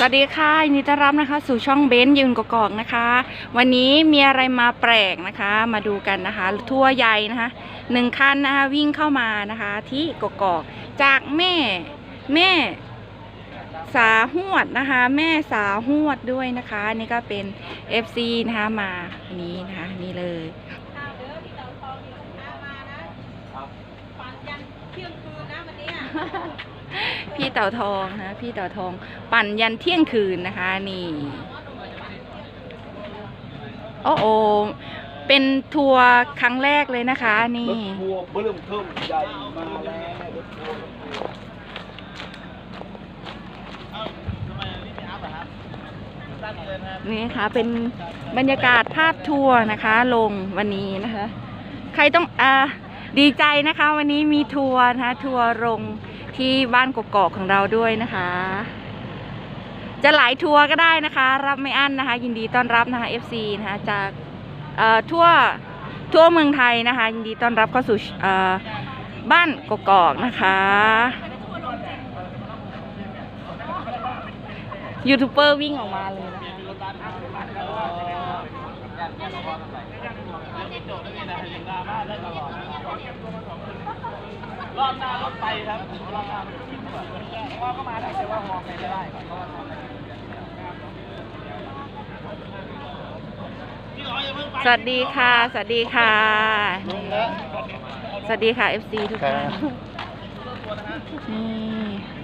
สวัสดีค่ะยินดีต้อนรับนะคะ สู่ช่องเบนซ์ยืนกอกนะคะ วันนี้มีอะไรมาแปลกนะคะ มาดูกันนะคะ ทั่วใหญ่นะคะหนึ่งคันนะคะวิ่งเข้ามานะคะ ที่กอกจากแม่แม่สาหวดนะคะ แม่สาหวดด้วยนะคะนี่ก็เป็น FC นะคะมานี้นะคะนี่เลย พี่เต่าทองนะพี่เต่าทอง ปั่นยันเที่ยงคืนนะคะนี่โอ้โอเป็นทัวร์ครั้งแรกเลยนะคะ นี่ทัวร์เบิ่มเทิมใหญ่มาแล้วนี่ค่ะเป็นบรรยากาศภาพทัวร์นะคะ ลงวันนี้นะคะ ใครต้องอ่าดีใจนะคะ วันนี้มีทัวร์นะคะทัวร์ลง ที่บ้านกกอกของเราด้วยนะคะ จะหลายทัวร์ก็ได้นะคะ รับไม่อั้นนะคะ ยินดีต้อนรับนะคะ FC นะคะจากเอ่อทั่วทั่วเมืองไทยนะคะ ยินดีต้อนรับเข้าสู่เอ่อบ้านกกอกนะคะยูทูบเบอร์วิ่งออกมาเลยนะคะ รอบหน้ารถไปครับรอบหน้ารถพ่อก็มาได้แต่ว่ามองไปไม่ได้ก่อนเพราะว่าทำอะไรสวัสดีค่ะ สวัสดีค่ะนี่สวัสดีค่ะ FC ทุกท่านนี่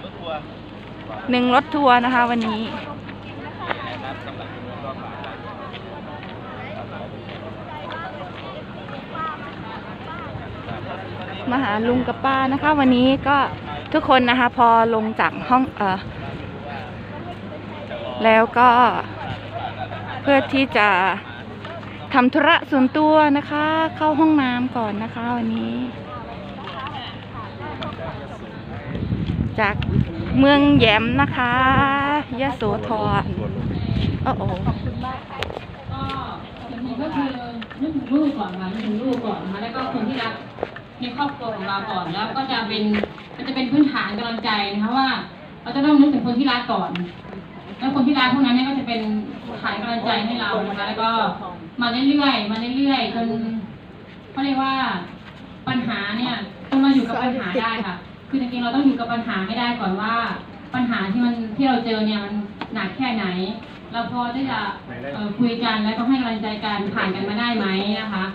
รถทัวร์หนึ่งรถทัวร์นะคะวันนี้ นะครับสำหรับรอบบ่าย มาหาลุงกับป้านะคะ วันนี้ก็ทุกคนนะคะ พอลงจากห้องเออแล้วก็เพื่อที่จะทำธุระส่วนตัวนะคะ เข้าห้องน้ำก่อนนะคะวันนี้ จากเมืองแยมนะคะยะโสธรโอ้โหก็อก็คือนึกถึงลูกก่อนค่ะนึกถึงลูกก่อนนะคะแล้วก็คนที่รัก ในครอบครัวของเราก่อนแล้วก็จะเป็นมันจะเป็นพื้นฐานกำลังใจนะคะว่า เราจะต้องนึกถึงคนที่รักก่อน แล้วคนที่รักพวกนั้นเนี่ยก็จะเป็นฐานกำลังใจให้เรานะคะแล้วก็มาเรื่อยๆมาเรื่อยๆจนเขาเรียกว่าปัญหาเนี่ยต้องมาอยู่กับปัญหาได้ค่ะ คือจริงๆเราต้องอยู่กับปัญหาให้ได้ก่อนว่า ปัญหาที่มันที่เราเจอเนี่ยมันหนักแค่ไหน เราพอที่จะคุยกันแล้วก็ให้กำลังใจกันผ่านกันมาได้ไหมนะคะ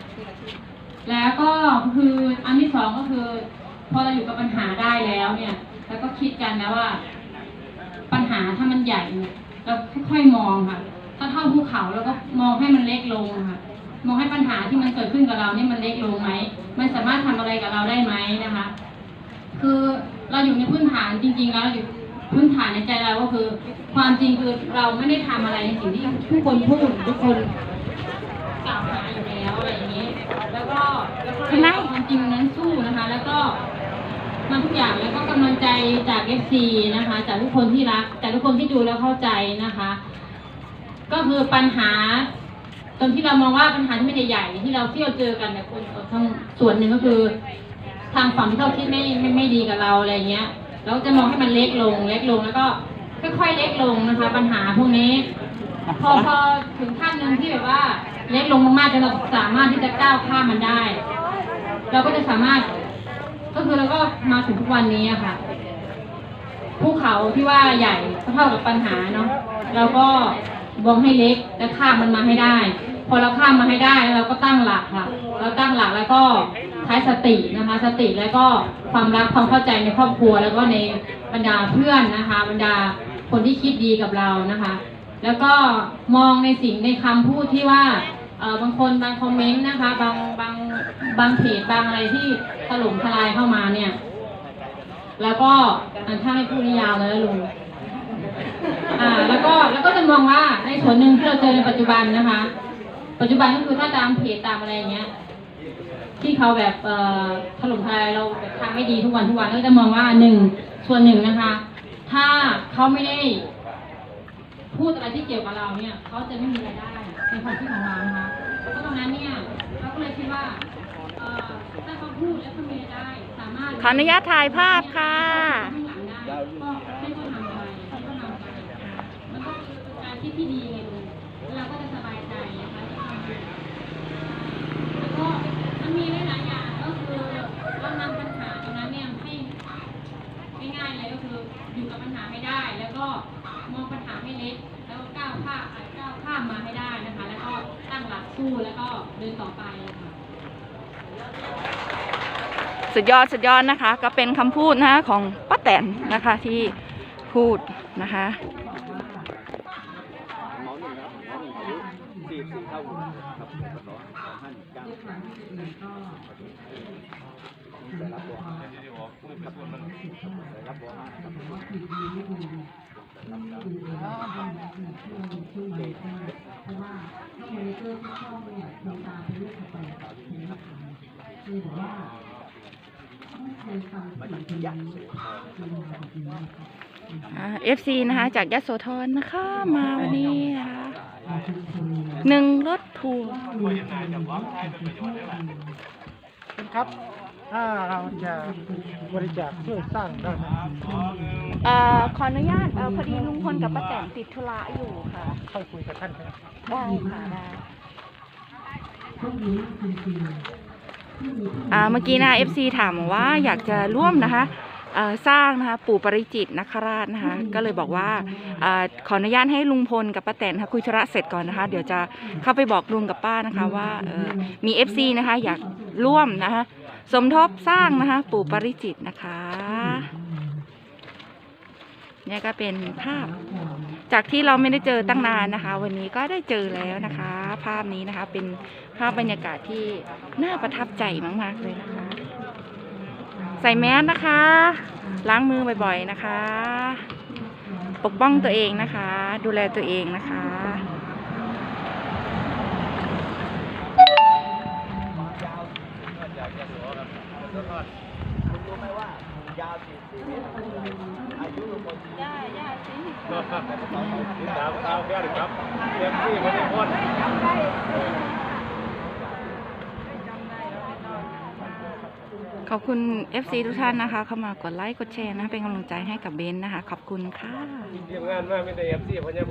แล้วก็คืออันที่สองก็คือ พอเราอยู่กับปัญหาได้แล้วเนี่ย แล้วก็คิดกันนะว่า ปัญหาถ้ามันใหญ่เนี่ยเราค่อยๆมองค่ะ ถ้าเท่าภูเขาเราก็มองให้มันเล็กลงค่ะ มองให้ปัญหาที่มันเกิดขึ้นกับเราเนี่ยมันเล็กลงไหมมันสามารถทำอะไรกับเราได้ไหมนะคะ คือเราอยู่ในพื้นฐานจริง ๆ แล้วเราอยู่พื้นฐานในใจเราก็คือ ความจริงคือเราไม่ได้ทำอะไรในสิ่งที่ทุกคนพูดทุกคนกล่าวหาอยู่แล้วอะไรอย่างนี้ แล้ว ก็แล้วก็เลยเอาความจริงนั้นสู้นะคะ แล้วก็มาทุกอย่างแล้วก็กำลังใจจากเอฟซีนะคะ จากทุกคนที่รัก จากทุกคนที่ดูแล้วเข้าใจนะคะ ก็คือปัญหา ตอนที่เรามองว่าปัญหาที่ไม่ใหญ่ๆที่เราที่เราเจอกันเนี่ยคนทั้งส่วนหนึ่งก็คือ ทางฝั่งที่เขาคิดไม่ไม่ไม่ดีกับเราอะไรเงี้ยเราจะมองให้มันเล็กลง เล็กลงแล้วก็ค่อยๆเล็กลงนะคะ ปัญหาพวกนี้พอพอถึงขั้นหนึ่งที่แบบว่า เล็กลงมากๆจนเราสามารถที่จะก้าวข้ามมันได้ เราก็จะสามารถ ก็คือเราก็มาถึงทุกวันนี้อะค่ะภูเขาที่ว่าใหญ่เท่ากับปัญหาเนาะเราก็มองให้เล็กและข้ามมันมาให้ได้ พอเราข้ามมาให้ได้เราก็ตั้งหลักค่ะ เราตั้งหลักแล้วก็ใช้สตินะคะ สติแล้วก็ความรักความเข้าใจในครอบครัว แล้วก็ในบรรดาเพื่อนนะคะ บรรดาคนที่คิดดีกับเรานะคะ แล้วก็มองในสิ่งในคำพูดที่ว่า บางคนบางคอมเมนต์นะคะ บางบางบางเพจบางอะไรที่ถล่มทลายเข้ามาเนี่ย แล้วก็อะถ้าไม่พูดนี่ยาวเลยลุงอ่า แล้วก็แล้วก็จะมองว่าในส่วนหนึ่งที่เราเจอในปัจจุบันนะคะ ปัจจุบันก็คือถ้าตามเพจตามอะไรอย่างเงี้ยที่เขาแบบเอ่อถล่มทลายเราแบบทางไม่ดีทุกวันทุกวันก็จะมองว่าหนึ่งส่วนหนึ่งนะคะ ถ้าเขาไม่ได้พูดอะไรที่เกี่ยวกับเราเนี่ย เขาจะไม่มีรายได้ ในความคิดของเรานะคะเพราะตรงนั้นเนี่ยเราก็เลยคิดว่าเอ่อถ้าเขาพูดแล้วเขามีรายได้สามารถ ขออนุญาตถ่ายภาพค่ะข้างหลังได้ก็ให้เขาทำไปให้เขาทำไปมันคิดที่ดีไงลุงแล้วเราก็จะสบายใจนะคะที่ทำแล้วก็มันมีหลายๆอย่างก็คือเรานำปัญหาตรงนั้นเนี่ยให้ง่ายๆเลยก็คืออยู่กับปัญหาให้ได้ แล้วก็มองปัญหาให้เล็ก แล้วก็ก้าวข้ามก้าวข้ามมาให้ได้นะคะ แล้วก็ตั้งหลักสู้แล้วก็เดินต่อไปค่ะสุดยอดสุดยอดนะคะ ก็เป็นคำพูดนะคะของป้าแตนนะคะที่พูดนะคะหมอหนึ่งครับหมอหนึ่งอายุสี่สี่เท่าผมครับปศสองห้าหนึ่งเก้าแต่รับบัวห้าครับแต่รับบัวห้าครับ เอฟซีนะคะ จากยโสธรนะคะ มาวันนี้นะคะหนึ่งรถทัวร์ครับ ถ้าเราจะบริจาคช่วยสร้างได้ไหมเอ่อขออนุญาตเอ่อพอดีลุงพลกับป้าแตนติดธุระอยู่ค่ะค่อยคุยกับท่านครับได้ค่ะได้อ่าเมื่อกี้นะ FC ถามว่าอยากจะร่วมนะคะเอ่อสร้างนะคะปู่ปริจิตรนคราชนะคะก็เลยบอกว่าอาขออนุญาตให้ลุงพลกับป้าแตนนะคะคุยธุระเสร็จก่อนนะคะ เดี๋ยวจะเข้าไปบอกลุงกับป้านะคะว่าเอ่อมี FC นะคะอยากร่วมนะคะ สมทบสร้างนะคะ ปู่ปริจิตนะคะเนี่ยก็เป็นภาพ จากที่เราไม่ได้เจอตั้งนานนะคะ วันนี้ก็ได้เจอแล้วนะคะ ภาพนี้นะคะ เป็นภาพบรรยากาศที่น่าประทับใจมาก ๆ เลยนะคะ ใส่แมสนะคะ ล้างมือบ่อย ๆ นะคะ ปกป้องตัวเองนะคะ ดูแลตัวเองนะคะ ครับเตรียมที่มาทุกคนขอบคุณ FC ทุกท่านนะคะ เข้ามากดไลค์ กดแชร์นะ เป็นกำลังใจให้กับเบนซ์นะคะ ขอบคุณค่ะ ทีมงานมาไม่ได้เอฟซีพญา